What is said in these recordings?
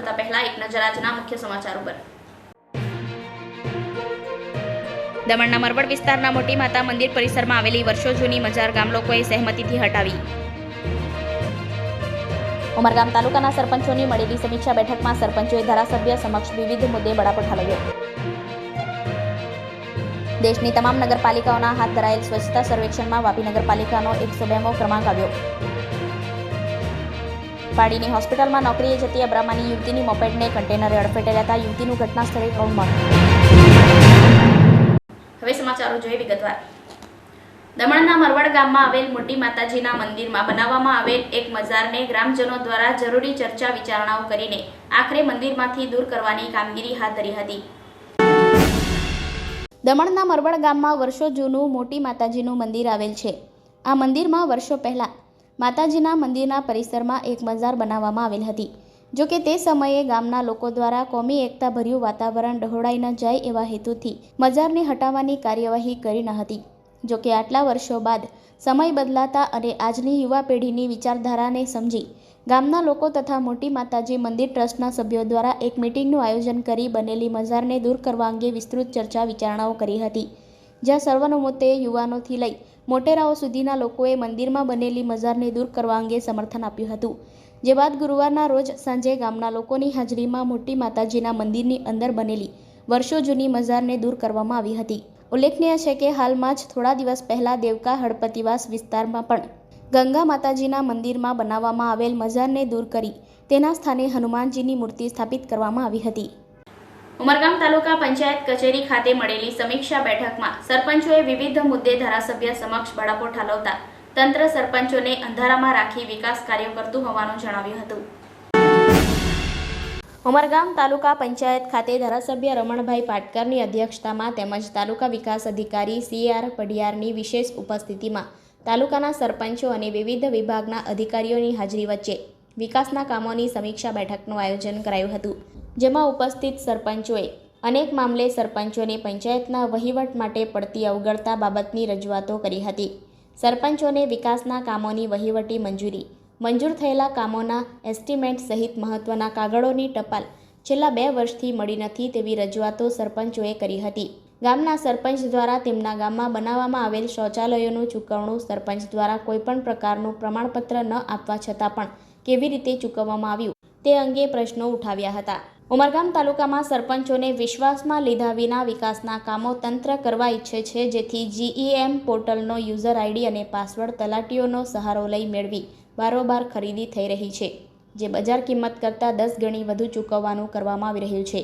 જોતા પહેલા એક નજર આજના મુખ્ય સમાચારો પર દમણના મરવડ વિસ્તારના મોટી માતા મંદિર પરિસરમાં આવેલી વર્ષો જૂની મજાર ગામ લોકોએ સહેમતીથી હટાવી ઉમરગામ તાલુકાના સરપંચોની મળેલી સમીક્ષા બેઠકમાં સરપંચોએ ધારાસભ્ય સમક્ષ વિવિધ મુદ્દે બડાપો લયો દેશની તમામ નગરપાલિકાઓના હાથ ધરાયેલ સ્વચ્છતા સર્વેક્ષણમાં વાપી નગરપાલિકાનો એકસો બેમો ક્રમાંક આવ્યો। પાડીની હોસ્પિટલમાં નોકરીએ જતી અબ્રામાની યુવતીની મોપેડને કન્ટેનરે અડફેટે લેતા યુવતીનું ઘટના સ્થળે કરુણ મળ્યું હવે સમાચારો જોઈએ વિગતવાર. દમણના મરવડ ગામમાં આવેલ મોટી માતાજીના મંદિરમાં બનાવવામાં આવેલ એક મજારને ગ્રામજનો દ્વારા જરૂરી ચર્ચા વિચારણાઓ કરીને આખરે મંદિરમાંથી દૂર કરવાની કામગીરી હાથ ધરી હતી. દમણના મરવડ ગામમાં વર્ષો જૂનું મોટી માતાજીનું મંદિર આવેલ છે. આ મંદિરમાં વર્ષો પહેલાં માતાજીના મંદિરના પરિસરમાં એક મજાર બનાવવામાં આવેલ હતી. જો કે તે સમયે ગામના લોકો દ્વારા કોમી એકતા ભર્યું વાતાવરણ ડહોળાઈ ન જાય એવા હેતુથી મજારને હટાવવાની કાર્યવાહી કરી ન હતી. જો કે આટલા વર્ષો બાદ સમય બદલાતા અને આજની યુવા પેઢીની વિચારધારાને સમજી ગામના લોકો તથા મોટી માતાજી મંદિર ટ્રસ્ટના સભ્યો દ્વારા એક મિટિંગનું આયોજન કરી બનેલી મજારને દૂર કરવા અંગે વિસ્તૃત ચર્ચા વિચારણાઓ કરી હતી. જ્યાં સર્વાનુમતે યુવાનોથી લઈ મોટેરાઓ સુધીના લોકોએ મંદિરમાં બનેલી મજારને દૂર કરવા અંગે સમર્થન આપ્યું હતું. જે બાદ ગુરુવારના રોજ સાંજે ગામના લોકોની હાજરીમાં મોટી માતાજીના મંદિરની અંદર બનેલી વર્ષો જૂની મજારને દૂર કરવામાં આવી હતી. ઉલ્લેખનીય છે કે હાલમાં જ થોડા દિવસ પહેલા દેવકા હળપતિવાસ વિસ્તારમાં પણ ગંગા માતાજીના મંદિરમાં બનાવવામાં આવેલ મજારને દૂર કરી તેના સ્થાને હનુમાનજીની મૂર્તિ સ્થાપિત કરવામાં આવી હતી. ઉમરગામ તાલુકા પંચાયત કચેરી ખાતે મળેલી સમીક્ષા બેઠકમાં સરપંચોએ વિવિધ મુદ્દે ધારાસભ્ય સમક્ષ બળાપો ઠાલવતા તંત્ર સરપંચોને અંધારામાં રાખી વિકાસ કાર્યો કરતું હોવાનું જણાવ્યું હતું. ઉમરગામ તાલુકા પંચાયત ખાતે ધારાસભ્ય રમણભાઈ પાટકરની અધ્યક્ષતામાં તેમજ તાલુકા વિકાસ અધિકારી સી આર પડિયારની વિશેષ ઉપસ્થિતિમાં તાલુકાના સરપંચો અને વિવિધ વિભાગના અધિકારીઓની હાજરી વચ્ચે વિકાસના કામોની સમીક્ષા બેઠકનું આયોજન કરાયું હતું. જેમાં ઉપસ્થિત સરપંચોએ અનેક મામલે સરપંચોને પંચાયતના વહીવટ માટે પડતી અવગણતા બાબતની રજૂઆતો કરી હતી. સરપંચોને વિકાસના કામોની વહીવટી મંજૂરી, મંજૂર થયેલા કામોના એસ્ટિમેટ સહિત મહત્વના કાગળોની ટપાલ છેલ્લા બે વર્ષથી મળી નથી તેવી રજૂઆતો સરપંચોએ કરી હતી. ગામના સરપંચ દ્વારા તેમના ગામમાં બનાવવામાં આવેલ શૌચાલયોનું ચૂકવણું સરપંચ દ્વારા કોઈપણ પ્રકારનું પ્રમાણપત્ર ન આપવા છતાં પણ કેવી રીતે ચૂકવવામાં આવ્યું તે અંગે પ્રશ્નો ઉઠાવ્યા હતા. ઉમરગામ તાલુકામાં સરપંચોને વિશ્વાસમાં લીધા વિના વિકાસના કામો તંત્ર કરવા ઈચ્છે છે, જેથી જીઈએમ પોર્ટલનો યુઝર આઈડી અને પાસવર્ડ તલાટીઓનો સહારો લઈ મેળવી બારોબાર ખરીદી થઈ રહી છે, જે બજાર કિંમત કરતાં દસ ગણી વધુ ચૂકવવાનું કરવામાં આવી રહ્યું છે.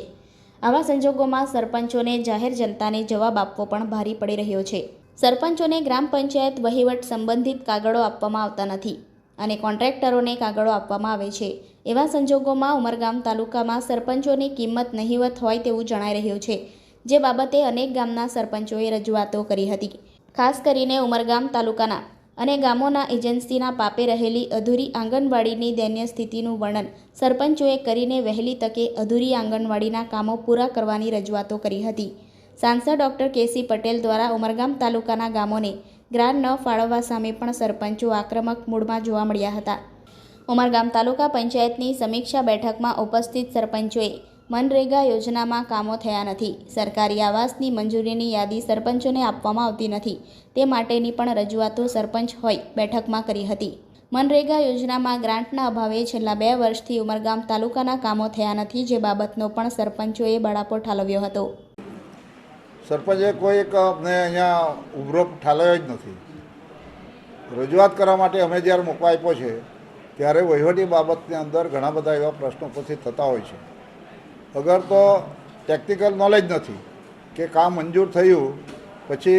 આવા સંજોગોમાં સરપંચોને જાહેર જનતાને જવાબ આપવો પણ ભારે પડી રહ્યો છે. સરપંચોને ગ્રામ પંચાયત વહીવટ સંબંધિત કાગળો આપવામાં આવતા નથી અને કોન્ટ્રાક્ટરોને કાગળો આપવામાં આવે છે. એવા સંજોગોમાં ઉમરગામ તાલુકામાં સરપંચોની કિંમત નહીવત હોય તેવું જણાઈ રહ્યું છે, જે બાબતે અનેક ગામના સરપંચોએ રજૂઆતો કરી હતી. ખાસ કરીને ઉમરગામ તાલુકાના અને ગામોના એજન્સીના પાપે રહેલી અધૂરી આંગણવાડીની દયનીય સ્થિતિનું વર્ણન સરપંચોએ કરીને વહેલી તકે અધૂરી આંગણવાડીના કામો પૂરા કરવાની રજૂઆતો કરી હતી. સાંસદ ડૉક્ટર કેસી પટેલ દ્વારા ઉમરગામ તાલુકાના ગામોને ગ્રાન્ટ ન ફાળવવા સામે પણ સરપંચો આક્રમક મૂડમાં જોવા મળ્યા હતા. ઉમરગામ તાલુકા પંચાયતની સમીક્ષા બેઠકમાં ઉપસ્થિત સરપંચોએ મનરેગા યોજનામાં કામો થયા નથી. સરકારી આવાસની મંજૂરીની યાદી સરપંચોને આપવામાં આવતી નથી. તે માટેની પણ રજૂઆતો સરપંચ હોય બેઠકમાં કરી હતી. મનરેગા યોજનામાં ગ્રાન્ટના અભાવે છેલ્લા બે વર્ષથી ઉમરગામ તાલુકાના કામો થયા નથી જે બાબતનો પણ સરપંચોએ બળાપો ઠાલવ્યો હતો. સરપંચે કોઈ એક, અમને અહીંયા ઉભરો ઠાલવ્યો જ નથી. રજૂઆત કરવા માટે અમે જ્યારે મૂકવા આપ્યો છે ત્યારે વહીવટી બાબતની અંદર ઘણા બધા એવા પ્રશ્નો પછી થતા હોય છે. અગર તો ટેકનિકલ નોલેજ નથી કે કામ મંજૂર થયું, પછી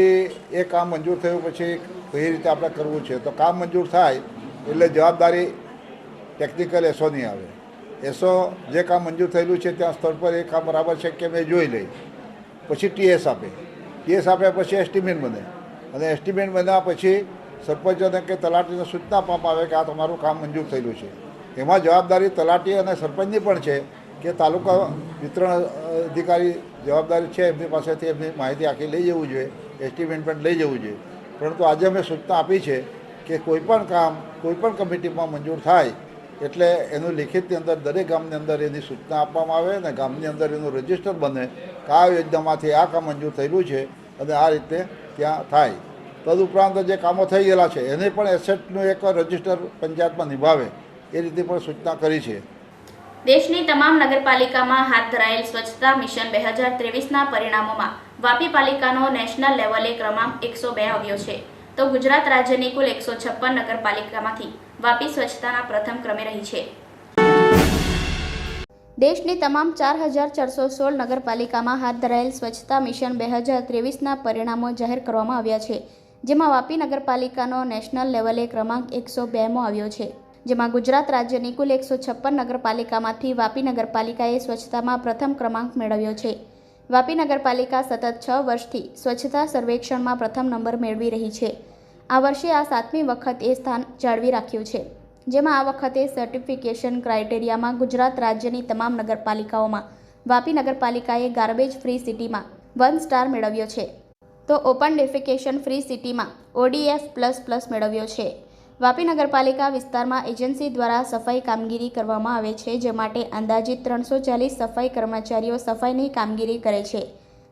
એ કામ મંજૂર થયું, પછી કઈ રીતે આપણે કરવું છે, તો કામ મંજૂર થાય એટલે જવાબદારી ટેકનિકલ એસોની આવે. એસો જે કામ મંજૂર થયેલું છે ત્યાં સ્થળ પર એ કામ બરાબર છે કે મેં જોઈ લઈ. પછી ટીએસ આપે. ટીએસ આપ્યા પછી એસ્ટિમેટ બને. અને એસ્ટિમેટ બન્યા પછી સરપંચોને કે તલાટીને સૂચના આપવામાં આવે કે આ તમારું કામ મંજૂર થયેલું છે. એમાં જવાબદારી તલાટી અને સરપંચની પણ છે કે તાલુકા વિતરણ અધિકારી જવાબદારી છે એમની પાસેથી એમની માહિતી આખી લઈ જવું જોઈએ એસ્ટિમેટ પણ લઈ જવું જોઈએ. પરંતુ આજે અમે સૂચના આપી છે કે કોઈપણ કામ કોઈપણ કમિટીમાં મંજૂર થાય એટલે એનું લિખિતની અંદર, દરેક ગામની અંદર એની સૂચના આપવામાં આવે અને ગામની અંદર એનું રજિસ્ટર બને કે આ યોજનામાંથી આ કામ મંજૂર થયેલું છે અને આ રીતે ત્યાં થાય. તદુપરાંત જે કામો થઈ ગયેલા છે, એને પણ એસેટનું એક રજિસ્ટર પંચાયતમાં નિભાવે, એ રીતે પણ સૂચના કરી છે. દેશની તમામ નગરપાલિકામાં હાથ ધરાયેલ સ્વચ્છતા મિશન બે હજાર ત્રેવીસના પરિણામોમાં વાપી પાલિકાનો નેશનલ લેવલે ક્રમાંક એકસો બે આવ્યો છે. તો ગુજરાત રાજ્યની કુલ એકસો છપ્પન નગરપાલિકામાંથી વાપી સ્વચ્છતાના પ્રથમ ક્રમે રહી છે. દેશની તમામ ચાર હજાર ચારસો સોળ નગરપાલિકામાં હાથ ધરાયેલ સ્વચ્છતા મિશન બે હજાર ત્રેવીસના પરિણામો જાહેર કરવામાં આવ્યા છે. જેમાં વાપી નગરપાલિકાનો નેશનલ લેવલે ક્રમાંક એકસો બેમો આવ્યો છે. જેમાં ગુજરાત રાજ્યની કુલ એકસો છપ્પન નગરપાલિકામાંથી વાપી નગરપાલિકાએ સ્વચ્છતામાં પ્રથમ ક્રમાંક મેળવ્યો છે. વાપી નગરપાલિકા સતત છ વર્ષથી સ્વચ્છતા સર્વેક્ષણમાં પ્રથમ નંબર મેળવી રહી છે. આ વર્ષે આ સાતમી વખત એ સ્થાન જાળવી રાખ્યું છે. જેમાં આ વખતે સર્ટિફિકેશન ક્રાઇટેરિયામાં ગુજરાત રાજ્યની તમામ નગરપાલિકાઓમાં વાપી નગરપાલિકાએ ગાર્બેજ ફ્રી સિટીમાં વન સ્ટાર મેળવ્યો છે. તો ઓપન ડેફિકેશન ફ્રી સિટીમાં ઓડીએફ પ્લસ પ્લસ મેળવ્યો છે. વાપી નગરપાલિકા વિસ્તારમાં એજન્સી દ્વારા સફાઈ કામગીરી કરવામાં આવે છે, જે માટે અંદાજિત ત્રણસો ચાલીસ સફાઈ કર્મચારીઓ સફાઈની કામગીરી કરે છે.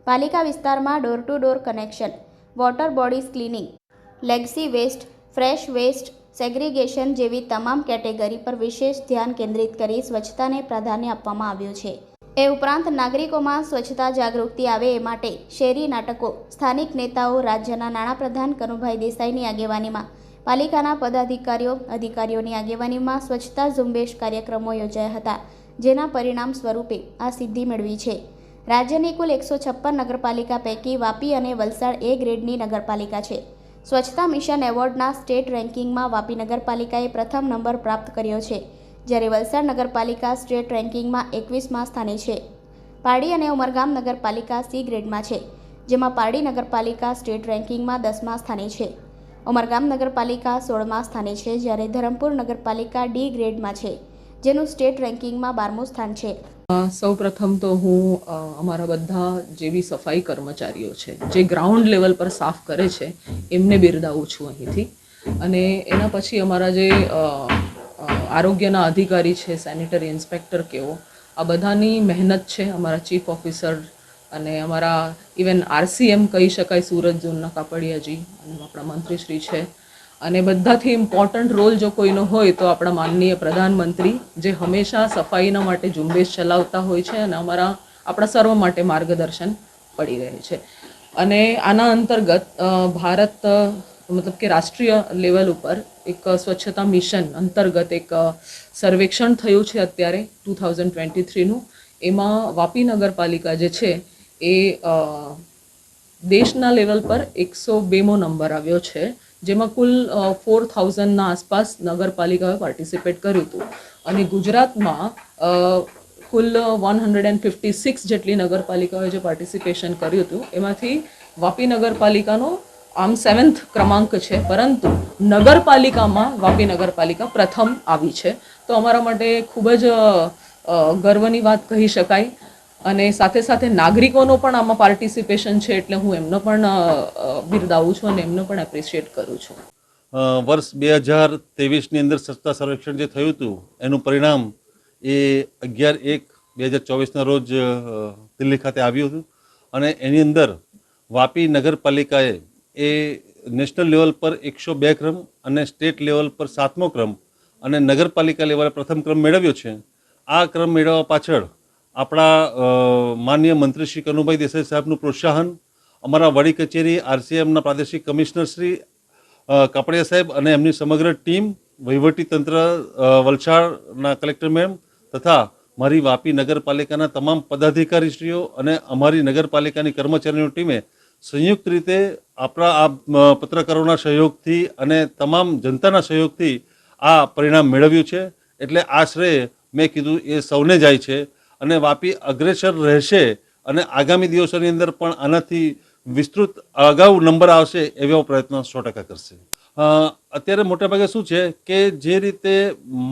પાલિકા વિસ્તારમાં door to door connection, water bodies cleaning legacy waste, fresh waste, segregation જેવી તમામ કેટેગરી પર વિશેષ ધ્યાન કેન્દ્રિત કરી સ્વચ્છતાને પ્રાધાન્ય આપવામાં આવ્યું છે. એ ઉપરાંત નાગરિકોમાં સ્વચ્છતા જાગૃતિ આવે એ માટે શેરી નાટકો, સ્થાનિક નેતાઓ, રાજ્યના નાણાપ્રધાન કનુભાઈ દેસાઈની આગેવાનીમાં, પાલિકાના પદાધિકારીઓ, અધિકારીઓની આગેવાનીમાં સ્વચ્છતા ઝુંબેશ કાર્યક્રમો યોજાયા હતા, જેના પરિણામ સ્વરૂપે આ સિદ્ધિ મેળવી છે. રાજ્યની કુલ એકસો છપ્પન નગરપાલિકા પૈકી વાપી અને વલસાડ એ ગ્રેડની નગરપાલિકા છે. સ્વચ્છતા મિશન એવોર્ડના સ્ટેટ રેન્કિંગમાં વાપી નગરપાલિકાએ પ્રથમ નંબર પ્રાપ્ત કર્યો છે. જ્યારે વલસાડ નગરપાલિકા સ્ટેટ રેન્કિંગમાં એકવીસમાં સ્થાને છે. પારડી અને ઉમરગામ નગરપાલિકા સી ગ્રેડમાં છે, જેમાં પારડી નગરપાલિકા સ્ટેટ રેન્કિંગમાં દસમા સ્થાને છે. ઉમરગામ નગરપાલિકા સોળમા સ્થાને છે, જ્યારે ધરમપુર નગરપાલિકા ડી ગ્રેડમાં છે, જેનું સ્ટેટ રેન્કિંગમાં બારમું સ્થાન છે. સૌ પ્રથમ તો હું અમારા બધા જે બી સફાઈ કર્મચારીઓ છે, જે ગ્રાઉન્ડ લેવલ પર સાફ કરે છે, એમને બિરદાવું છું અહીંથી. અને એના પછી અમારા જે આરોગ્યના અધિકારી છે સેનિટરી ઇન્સ્પેક્ટર કેવો. આ બધાની મહેનત છે અમારા ચીફ ઓફિસર અને અમારા ઇવન આરસીએમ કહી શકાય સુરત ઝોનના કાપડિયાજી અને આપણા મંત્રીશ્રી છે. અને બધાથી ઇમ્પોર્ટન્ટ રોલ જો કોઈનો હોય તો આપણા માનનીય પ્રધાનમંત્રી જે હંમેશા સફાઈના માટે ઝુંબેશ ચલાવતા હોય છે અને અમારા, આપણા સર્વ માટે માર્ગદર્શન પડી રહે છે. અને આના અંતર્ગત ભારત મતલબ કે રાષ્ટ્રીય લેવલ ઉપર એક સ્વચ્છતા મિશન અંતર્ગત એક સર્વેક્ષણ થયું છે અત્યારે ટુ થાઉઝન્ડ ટ્વેન્ટી થ્રીનું. એમાં વાપી નગરપાલિકા જે છે એ દેશના લેવલ પર એકસો બેમો નંબર આવ્યો છે, જેમાં કુલ ફોર થાઉઝન્ડના આસપાસ નગરપાલિકાએ પાર્ટિસિપેટ કર્યું હતું. અને ગુજરાતમાં કુલ one hundred and fifty six જેટલી નગરપાલિકાઓએ જે પાર્ટિસિપેશન કર્યું હતું, એમાંથી વાપી નગરપાલિકાનો આમ સેવન્થ ક્રમાંક છે, પરંતુ નગરપાલિકામાં, વાપી નગરપાલિકા પ્રથમ આવી છે. તો અમારા માટે ખૂબ જ ગર્વની વાત કહી શકાય. અને સાથે સાથે નાગરિકોનો પણ આમાં પાર્ટિસિપેશન છે, એટલે હું એમનો પણ બિરદાવું છું અને એમનો પણ એપ્રિશિએટ કરું છું. વર્ષ બે હજાર ત્રેવીસની અંદર સ્વચ્છતા સર્વેક્ષણ જે થયું હતું, એનું પરિણામ એ અગિયાર એક બે હજાર ચોવીસના રોજ દિલ્હી ખાતે આવ્યું હતું. અને એની અંદર વાપી નગરપાલિકાએ એ નેશનલ લેવલ પર એકસો બે ક્રમ અને સ્ટેટ લેવલ પર સાતમો ક્રમ અને નગરપાલિકા લેવલે પ્રથમ ક્રમ મેળવ્યો છે. આ ક્રમ મેળવવા પાછળ આપણા માન્ય મંત્રી શ્રી કનુભાઈ દેસાઈ સાહેબનું પ્રોત્સાહન, અમારા વડી કચેરી આરસીએમના પ્રાદેશિક કમિશનર શ્રી કાપડિયા સાહેબ અને એમની સમગ્ર ટીમ, વહીવટી તંત્ર વલસાડના કલેક્ટર મેમ તથા મારી વાપી નગરપાલિકાના તમામ પદાધિકારીશ્રીઓ અને અમારી નગરપાલિકાની કર્મચારીઓની ટીમે સંયુક્ત રીતે આપણા આ પત્રકારોના સહયોગથી અને તમામ જનતાના સહયોગથી આ પરિણામ મેળવ્યું છે. એટલે આ શ્રેય મેં કીધું એ સૌને જાય છે અને વાપી અગ્રેસર રહેશે અને આગામી દિવસોની અંદર પણ આનાથી વિસ્તૃત અગાઉ નંબર આવશે એવો પ્રયત્ન સો ટકા કરશે. અત્યારે મોટાભાગે શું છે કે જે રીતે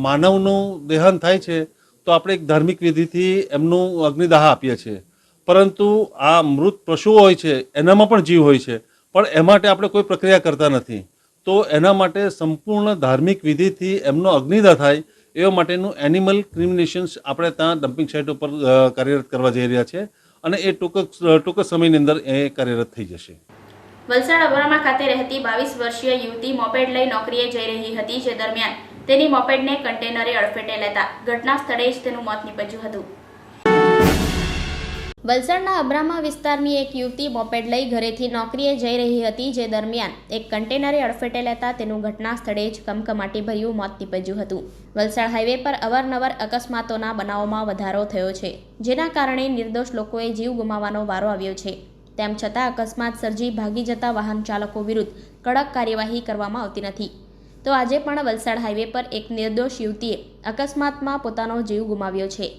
માનવનું દેહાંત થાય છે, તો આપણે એક ધાર્મિક વિધિથી એમનું અગ્નિદાહ આપીએ છીએ. પરંતુ આ મૃત પશુઓ હોય છે, એનામાં પણ જીવ હોય છે. પણ એ માટે આપણે કોઈ પ્રક્રિયા કરતા નથી. તો એના માટે સંપૂર્ણ ધાર્મિક વિધિથી એમનો અગ્નિદા થાય, એવા માટેનું એનિમલ ક્રિમિનેશન્સ આપણે ત્યાં ડમ્પિંગ સાઇટ ઉપર કાર્યરત કરવા જઈ રહ્યા છે. અને એ ટૂંક ટૂંક સમયની અંદર એ કાર્યરત થઈ જશે. વલસાડ અબરામા ખાતે રહેતી બાવીસ વર્ષીય યુવતી મોપેડ લઈ નોકરીએ જઈ રહી હતી જે દરમિયાન તેની મોપેડને કન્ટેનરે અડફેટે લેતા ઘટના સ્થળે જ તેનું મોત નીપજ્યું હતું. વલસાડના અબ્રામા વિસ્તારની એક યુવતી મોપેડ લઈ ઘરેથી નોકરીએ જઈ રહી હતી જે દરમિયાન એક કન્ટેનરે અડફેટે લેતા તેનું ઘટના સ્થળે જ કમકમાટી ભર્યું મોત નીપજ્યું હતું. વલસાડ હાઈવે પર અવારનવાર અકસ્માતોના બનાવોમાં વધારો થયો છે, જેના કારણે નિર્દોષ લોકોએ જીવ ગુમાવવાનો વારો આવ્યો છે. તેમ છતાં અકસ્માત સર્જી ભાગી જતા વાહન ચાલકો વિરુદ્ધ કડક કાર્યવાહી કરવામાં આવતી નથી. તો આજે પણ વલસાડ હાઈવે પર એક નિર્દોષ યુવતીએ અકસ્માતમાં પોતાનો જીવ ગુમાવ્યો છે.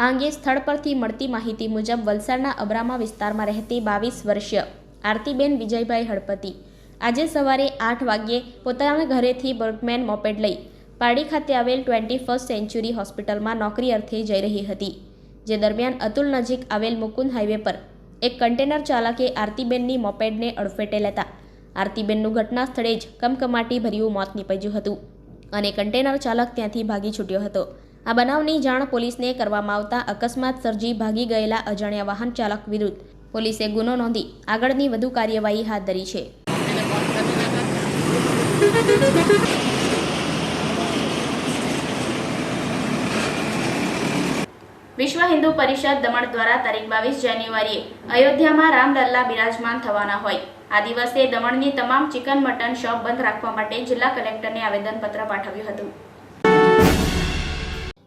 આ અંગે સ્થળ પરથી મળતી માહિતી મુજબ વલસાડના અબ્રામા વિસ્તારમાં રહેતી બાવીસ વર્ષીય આરતીબેન વિજયભાઈ હળપતિ આજે સવારે આઠ વાગ્યે પોતાના ઘરેથી બર્ગમેન મોપેડ લઈ પારડી ખાતે આવેલ ટ્વેન્ટી ફર્સ્ટ સેન્ચુરી હોસ્પિટલમાં નોકરી અર્થે જઈ રહી હતી, જે દરમિયાન અતુલ નજીક આવેલ મુકુંદ હાઈવે પર એક કન્ટેનર ચાલકે આરતીબેનની મોપેડને અડફેટે લેતા આરતીબેનનું ઘટના સ્થળે જ કમકમાટી ભર્યું મોત નીપજ્યું હતું અને કન્ટેનર ચાલક ત્યાંથી ભાગી છૂટ્યો હતો. આ બનાવની જાણ પોલીસને કરવામાં આવતા અકસ્માત સર્જી ભાગી ગયેલા અજાણ્યા વાહન ચાલક વિરુદ્ધ. પોલીસે ગુનો નોંધી આગળની વધુ કાર્યવાહી હાથ ધરી છે. વિશ્વ હિન્દુ પરિષદ દમણ દ્વારા તારીખ બાવીસ જાન્યુઆરીએ અયોધ્યામાં રામલલ્લા બિરાજમાન થવાના હોય. આ દિવસે દમણની તમામ ચિકન મટન શોપ બંધ રાખવા માટે જિલ્લા કલેક્ટરને આવેદનપત્ર પાઠવ્યું હતું.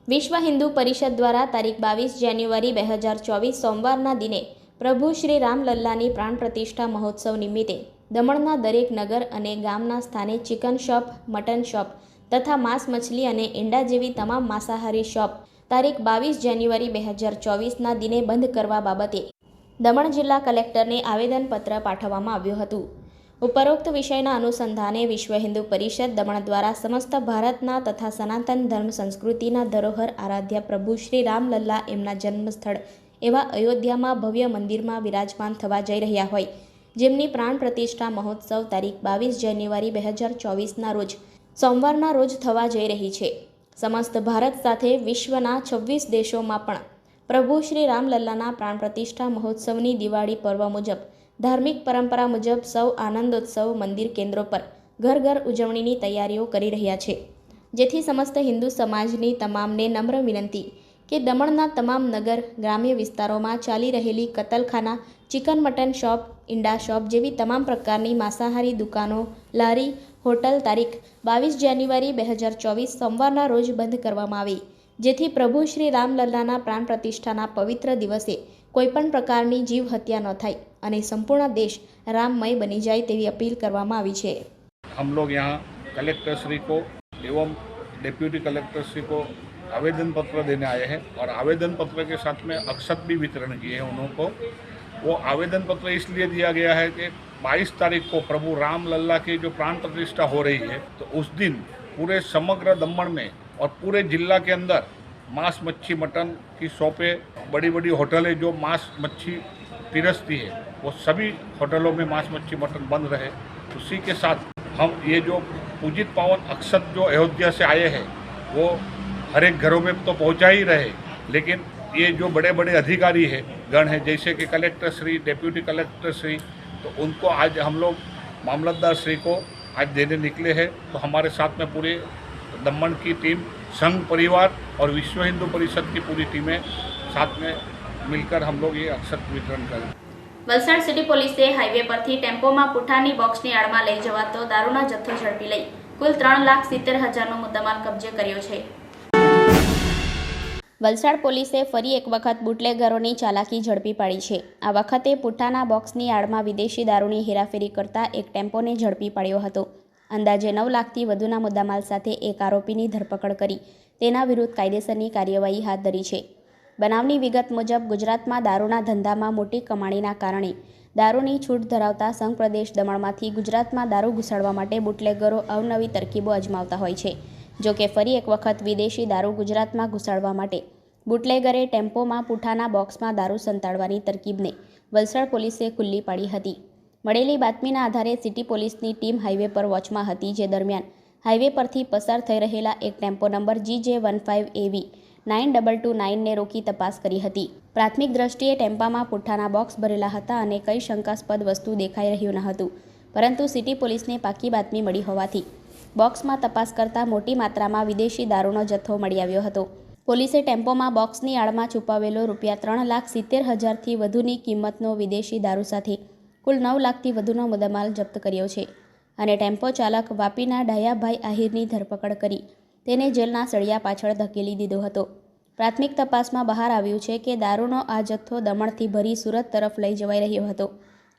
વિશ્વ હિન્દુ પરિષદ દ્વારા તારીખ બાવીસ જાન્યુઆરી બે હજાર ચોવીસ સોમવારના દિને પ્રભુ શ્રી રામલલ્લાની પ્રાણ પ્રતિષ્ઠા મહોત્સવ નિમિત્તે દમણના દરેક નગર અને ગામના સ્થાને ચિકન શોપ, મટન શોપ તથા માંસ મછલી અને ઈંડા જેવી તમામ માંસાહારી શોપ તારીખ બાવીસ જાન્યુઆરી બે હજાર ચોવીસના દિને બંધ કરવા બાબતે દમણ જિલ્લા કલેક્ટરને આવેદનપત્ર પાઠવવામાં આવ્યું હતું. ઉપરોક્ત વિષયના અનુસંધાને વિશ્વ હિન્દુ પરિષદ દમણ દ્વારા સમસ્ત ભારતના તથા સનાતન ધર્મ સંસ્કૃતિના ધરોહર આરાધ્ય પ્રભુ શ્રી રામલલ્લા એમના જન્મસ્થળ એવા અયોધ્યામાં ભવ્ય મંદિરમાં વિરાજમાન થવા જઈ રહ્યા હોય. જેમની પ્રાણ પ્રતિષ્ઠા મહોત્સવ તારીખ બાવીસ જાન્યુઆરી બે હજાર ચોવીસના રોજ સોમવારના રોજ થવા જઈ રહી છે. સમસ્ત ભારત સાથે વિશ્વના છવ્વીસ દેશોમાં પણ પ્રભુ શ્રી રામલલ્લાના પ્રાણ પ્રતિષ્ઠા મહોત્સવની દિવાળી પર્વ મુજબ ધાર્મિક પરંપરા મુજબ સૌ આનંદોત્સવ મંદિર કેન્દ્રો પર ઘર ઘર ઉજવણીની તૈયારીઓ કરી રહ્યા છે. જેથી સમસ્ત હિન્દુ સમાજની તમામને નમ્ર વિનંતી કે દમણના તમામ નગર, ગ્રામ્ય વિસ્તારોમાં ચાલી રહેલી કતલખાના, ચિકન મટન શોપ, ઈંડા શોપ જેવી તમામ પ્રકારની માંસાહારી દુકાનો, લારી, હોટલ તારીખ બાવીસ જાન્યુઆરી બે હજાર ચોવીસ સોમવારના રોજ બંધ કરવામાં આવી. જેથી પ્રભુ શ્રી રામલલ્લાના પ્રાણ પ્રતિષ્ઠાના પવિત્ર દિવસે કોઈપણ પ્રકારની જીવ હત્યા ન થાય. અને સંપૂર્ણ દેશ રામમય બની જાય તેવી અપીલ કરવામાં આવી છે हम लोग यहाँ कलेक्टर श्री को एवं डिप्यूटी कलेक्टर श्री को आवेदन पत्र देने आए हैं और आवेदन पत्र के साथ में अक्षत भी वितरण किए हैं उन्हों को वो आवेदन पत्र इसलिए दिया गया है कि 22 तारीख को प्रभु राम लल्ला की जो प्राण प्रतिष्ठा हो रही है तो उस दिन पूरे समग्र दमन में और पूरे जिला के अंदर मांस मच्छी मटन की शॉपें बड़ी बड़ी होटलें जो मांस मच्छी पिरसती है। वो सभी होटलों में मांस मच्छी मटन बंद रहे। उसी के साथ हम ये जो पूजित पावन अक्षत जो अयोध्या से आए हैं, वो हर एक घरों में तो पहुँचा ही रहे। लेकिन ये जो बड़े बड़े अधिकारी है, गण हैं, जैसे कि collector Shri, deputy collector Shri तो उनको आज हम लोग मामलतदार श्री को आज देने निकले हैं। तो हमारे साथ में पूरे दमन की टीम, संघ परिवार और विश्व हिंदू परिषद की पूरी टीमें साथ में मिलकर हम लोग ये अक्षत वितरण करें વલસાડ સિટી પોલીસે હાઈવે પરથી ટેમ્પોમાં પુઠાની બોક્સની આડમાં લઈ જવાતો દારૂના જથ્થો ઝડપી લઈ કુલ ત્રણ લાખ સિત્તેર હજારનો મુદ્દામાલ કબજે કર્યો છે વલસાડ પોલીસે ફરી એક વખત બુટલેગરોની ચાલાકી ઝડપી પાડી છે આ વખતે પુઠ્ઠાના બોક્સની આડમાં વિદેશી દારૂની હેરાફેરી કરતા એક ટેમ્પોને ઝડપી પાડ્યો હતો અંદાજે નવ લાખથી વધુના મુદ્દામાલ સાથે એક આરોપીની ધરપકડ કરી તેના વિરુદ્ધ કાયદેસરની કાર્યવાહી હાથ ધરી છે બનાવની વિગત મુજબ ગુજરાતમાં દારૂના ધંધામાં મોટી કમાણીના કારણે દારૂની છૂટ ધરાવતા સંઘ પ્રદેશ દમણમાંથી ગુજરાતમાં દારૂ ઘુસાડવા માટે બુટલેગરો અવનવી તરકીબો અજમાવતા હોય છે. જો કે ફરી એક વખત વિદેશી દારૂ ગુજરાતમાં ઘુસાડવા માટે બુટલેગરે ટેમ્પોમાં પૂઠાના બોક્સમાં દારૂ સંતાડવાની તરકીબને વલસાડ પોલીસે ખુલ્લી પાડી હતી. મળેલી બાતમીના આધારે સિટી પોલીસની ટીમ હાઈવે પર વોચમાં હતી, જે દરમિયાન હાઈવે પરથી પસાર થઈ રહેલા એક tempo number G J one five AV nine double two નાઇનને રોકી તપાસ કરી હતી. પ્રાથમિક દ્રષ્ટિએ ટેમ્પામાં પુઠ્ઠાના બોક્સ ભરેલા હતા અને કંઈ શંકાસ્પદ વસ્તુ દેખાઈ રહ્યું ન હતું, પરંતુ સિટી પોલીસને પાકી બાતમી મળી હોવાથી બોક્સમાં તપાસ કરતાં મોટી માત્રામાં વિદેશી દારૂનો જથ્થો મળી આવ્યો હતો. પોલીસે ટેમ્પોમાં બોક્સની આડમાં છુપાવેલો રૂપિયા ત્રણ લાખ સિત્તેર હજારથી વધુની કિંમતનો વિદેશી દારૂ સાથે કુલ નવ લાખથી વધુનો મુદ્દામાલ જપ્ત કર્યો છે અને ટેમ્પો ચાલક વાપીના ડાયાભાઈ આહિરની ધરપકડ કરી તેને જેલના સળિયા પાછળ ધકેલી દીધો હતો. પ્રાથમિક તપાસમાં બહાર આવ્યું છે કે દારૂનો આ જથ્થો દમણથી ભરી સુરત તરફ લઈ જવાઈ રહ્યો હતો.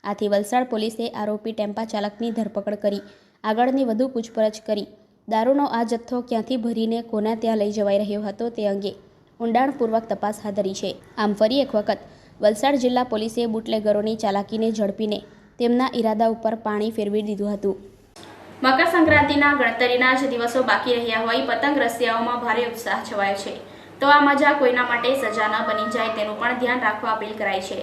આથી વલસાડ પોલીસે આરોપી ટેમ્પા ચાલકની ધરપકડ કરી, આગળની વધુ પૂછપરછ કરી. દારૂનો આ જથ્થો ક્યાંથી ભરીને કોના ત્યાં લઈ જવાઈ રહ્યો હતો તે અંગે ઊંડાણપૂર્વક તપાસ હાથ ધરી છે. આમ ફરી એક વખત વલસાડ જિલ્લા પોલીસે બુટલેગરોની ચાલાકીને ઝડપીને તેમના ઈરાદા ઉપર પાણી ફેરવી દીધું હતું. મકર સંક્રાંતિના ગણતરીના જ દિવસો બાકી રહ્યા હોય પતંગ રસિયાઓમાં ભારે ઉત્સાહ છવાયો છે. તો આ મજા કોઈના માટે સજા ન બની જાય તેનું પણ ધ્યાન રાખવા અપીલ કરાઈ છે.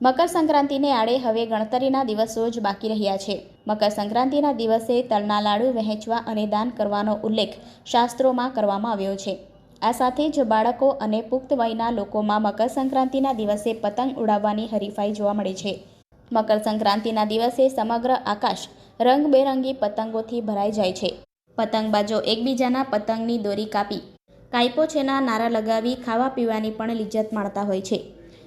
મકર સંક્રાંતિને આડે હવે ગણતરીના દિવસો જ બાકી રહ્યા છે. મકર સંક્રાંતિના દિવસે તલના લાડુ વહેંચવા અને દાન કરવાનો ઉલ્લેખ શાસ્ત્રોમાં કરવામાં આવ્યો છે. આ સાથે જ બાળકો અને પુખ્ત વયના લોકોમાં મકર સંક્રાંતિના દિવસે પતંગ ઉડાવવાની હરીફાઈ જોવા મળે છે. મકર સંક્રાંતિના દિવસે સમગ્ર આકાશ રંગબેરંગી પતંગોથી ભરાઈ જાય છે. પતંગબાજો એકબીજાના પતંગની દોરી કાપી, કાયપો છેના નારા લગાવી, ખાવા પીવાની પણ લિજ્જત માણતા હોય છે.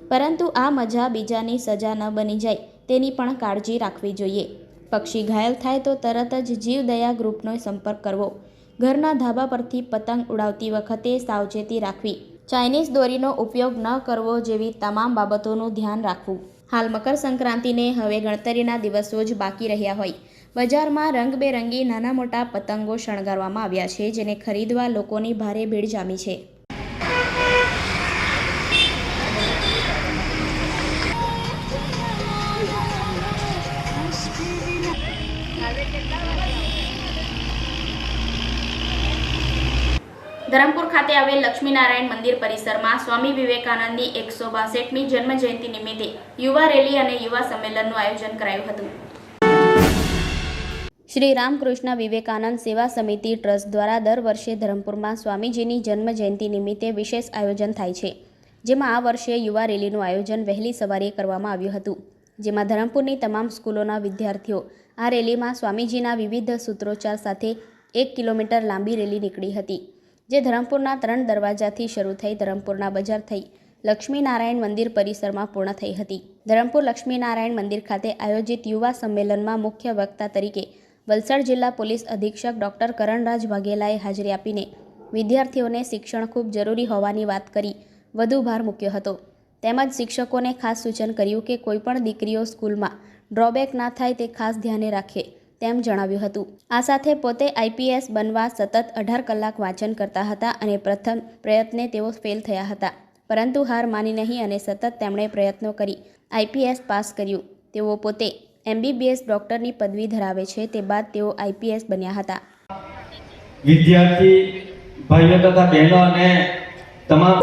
પરંતુ આ મજા બીજાની સજા ન બની જાય તેની પણ કાળજી રાખવી જોઈએ. પક્ષી ઘાયલ થાય તો તરત જ જીવદયા ગ્રુપનો સંપર્ક કરવો. ઘરના ધાબા પરથી પતંગ ઉડાવતી વખતે સાવચેતી રાખવી. ચાઇનીઝ દોરીનો ઉપયોગ ન કરવો જેવી તમામ બાબતોનું ધ્યાન રાખવું. હાલ મકર સંક્રાંતિને હવે ગણતરીના દિવસો જ બાકી રહ્યા હોય. બજારમાં રંગબેરંગી નાના મોટા પતંગો શણગારવામાં આવ્યા છે, જેને ખરીદવા લોકોની ભારે ભીડ જામી છે. ધરમપુર ખાતે આવેલ લક્ષ્મીનારાયણ મંદિર પરિસરમાં સ્વામી વિવેકાનંદની એકસો બાસઠમી જન્મજયંતિ નિમિત્તે યુવા રેલી અને યુવા સંમેલનનું આયોજન કરાયું હતું. શ્રી રામકૃષ્ણ વિવેકાનંદ સેવા સમિતિ ટ્રસ્ટ દ્વારા દર વર્ષે ધરમપુરમાં સ્વામીજીની જન્મજયંતિ નિમિત્તે વિશેષ આયોજન થાય છે. જેમાં આ વર્ષે યુવા રેલીનું આયોજન વહેલી સવારે કરવામાં આવ્યું હતું. જેમાં ધરમપુરની તમામ સ્કૂલોના વિદ્યાર્થીઓ આ રેલીમાં સ્વામીજીના વિવિધ સૂત્રોચ્ચાર સાથે એક કિલોમીટર લાંબી રેલી નીકળી હતી. જે ધરમપુરના ત્રણ દરવાજાથી શરૂ થઈ ધરમપુરના બજાર થઈ લક્ષ્મીનારાયણ મંદિર પરિસરમાં પૂર્ણ થઈ હતી. ધરમપુર લક્ષ્મીનારાયણ મંદિર ખાતે આયોજિત યુવા સંમેલનમાં મુખ્ય વક્તા તરીકે વલસાડ જિલ્લા પોલીસ અધિક્ષક ડોક્ટર કરણરાજ વાઘેલાએ હાજરી આપીને વિદ્યાર્થીઓને શિક્ષણ ખૂબ જરૂરી હોવાની વાત કરી વધુ ભાર મૂક્યો હતો. તેમજ શિક્ષકોને ખાસ સૂચન કર્યું કે કોઈપણ દીકરીઓ સ્કૂલમાં ડ્રોબેક ના થાય તે ખાસ ધ્યાને રાખે. તેમ જણાવ્યું હતું. આ સાથે પોતે આઈપીએસ બનવા સતત અઢાર કલાક વાંચન કરતા હતા અને પ્રથમ પ્રયત્ને તેઓ ફેલ થયા હતા. પરંતુ હાર માની નહીં અને સતત તેમણે પ્રયત્નો કરી આઈપીએસ પાસ કર્યું. તેઓ પોતે એમબીબીએસ ડોક્ટરની પદવી ધરાવે છે તે બાદ તેઓ આઈપીએસ બન્યા હતા. વિદ્યાર્થી ભાઈઓ તથા બહેનો અને તમામ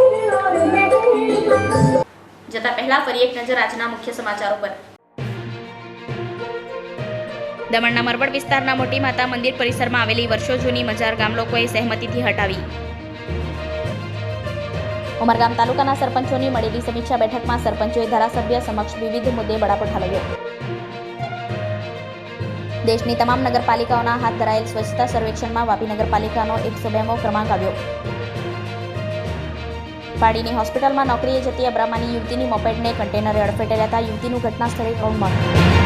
જતા પહેલા ફરી એક નજર આજના મુખ્ય સમાચારો પર. દમણના મરવડ વિસ્તારના મોટી માતા મંદિર પરિસરમાં આવેલી વર્ષો જૂની મજાર ગામ લોકોએ સહેમતીથી હટાવી. ઉમરગામ તાલુકાના સરપંચોની મળેલી સમીક્ષા બેઠકમાં સરપંચોએ ધારાસભ્ય સમક્ષ વિવિધ મુદ્દે બડાપો ઠાલવ્યો દેશની તમામ નગરપાલિકાઓના હાથ ધરાયેલ સ્વચ્છતા સર્વેક્ષણમાં વાપી નગરપાલિકાનો એકસો બેમો ક્રમાંક આવ્યો. પાડીની હોસ્પિટલમાં નોકરીએ જતી અબ્રામાની યુવતીની મોપેડને કન્ટેનરે અડફેટે લેતા યુવતીનું ઘટના સ્થળે કરુણ મોત.